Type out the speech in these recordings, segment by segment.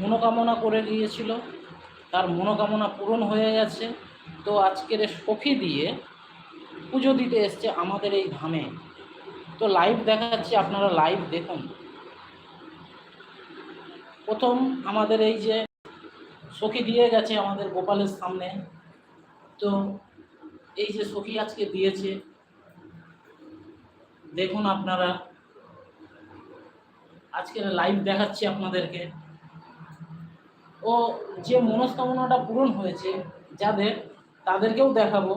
মনোকামনা করে গিয়েছিল তার মনোকামনা পূরণ হয়ে গেছে। তো আজকের সখী দিয়ে পুজো দিতে এসছে আমাদের এই ধামে। তো লাইভ দেখাচ্ছি, আপনারা লাইভ দেখুন। প্রথম আমাদের এই যে সখী দিয়ে গেছে আমাদের গোপালের সামনে। তো এই যে সখী আজকে দিয়েছে, দেখুন আপনারা। আজকের লাইভ দেখাচ্ছি আপনাদেরকে। ও যে মনস্কামনাটা পূরণ হয়েছে, যাদের তাদেরকেও দেখাবো।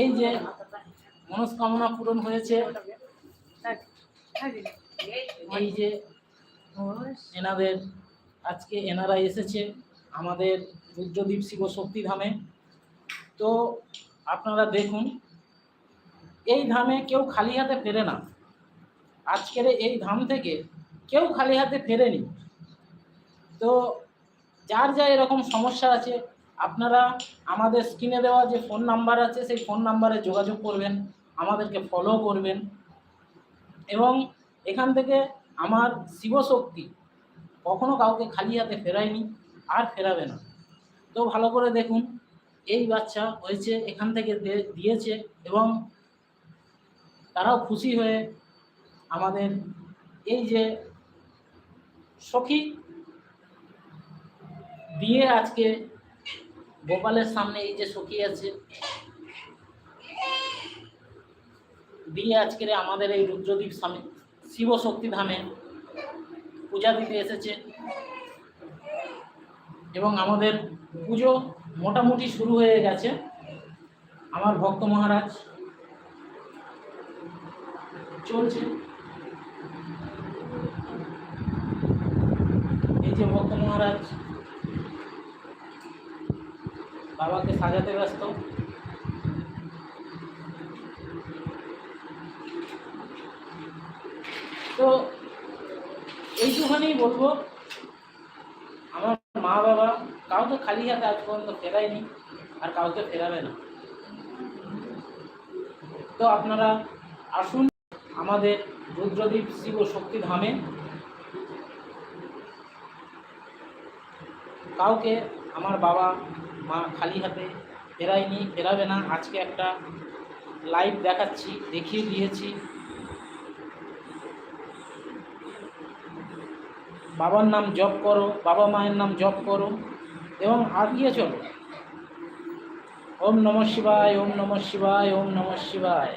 এই যে মনস্কামনা পূরণ হয়েছে, এই যে এনাদের, আজকে এনারা এসেছে আমাদের রুদ্রদ্বীপ শিব শক্তি ধামে। তো আপনারা দেখুন এই ধামে কেউ খালি হাতে ফেরে না। আজকের এই ধাম থেকে কেউ খালি হাতে ফেরেনি। তো যার যা এরকম সমস্যা আছে, আপনারা আমাদের স্ক্রিনে দেওয়া যে ফোন নাম্বার আছে, সেই ফোন নাম্বারে যোগাযোগ করবেন, আমাদেরকে ফলো করবেন এবং এখান থেকে আমার শিবশক্তি কখনো কাউকে খালি হাতে ফেরায়নি, আর ফেরাবে না। তো ভালো করে দেখুন, এই বাচ্চা হয়েছে, এখান থেকে দিয়েছে এবং তারাও খুশি হয়ে আমাদের এই যে সখী দিয়ে আজকে গোপালের সামনে এই যে সখী আছে দিয়ে আজকের আমাদের এই রুদ্রদ্বীপ স্বামী শিব শক্তি ধামে পূজা দিতে এসেছে এবং আমাদের পুজো মোটামুটি শুরু হয়ে গেছে। আমার ভক্ত মহারাজ চলছে। এই যে ভক্ত মহারাজ, বাবাকে সাজাতে ব্যস্ত। তো এইটুখানি বলব, আমার মা বাবা কাউকে খালি হাতে আজ পর্যন্ত ফেরায়নি আর কাউকে ফেরাবে না। তো আপনারা আসুন। আমাদের রুদ্রদ্বীপ শিব শক্তি ধামে কাউকে আমার বাবা মা খালি হাতে ফেরায়নি, ফেরাবে না। আজকে একটা লাইভ দেখাচ্ছি, দেখিয়ে দিয়েছি। বাবার নাম জপ করো, বাবা মায়ের নাম জপ করো এবং আগিয়ে চলো। ওম নমঃ শিবায়, ওম নমঃ শিবায়, ওম নমঃ শিবায়।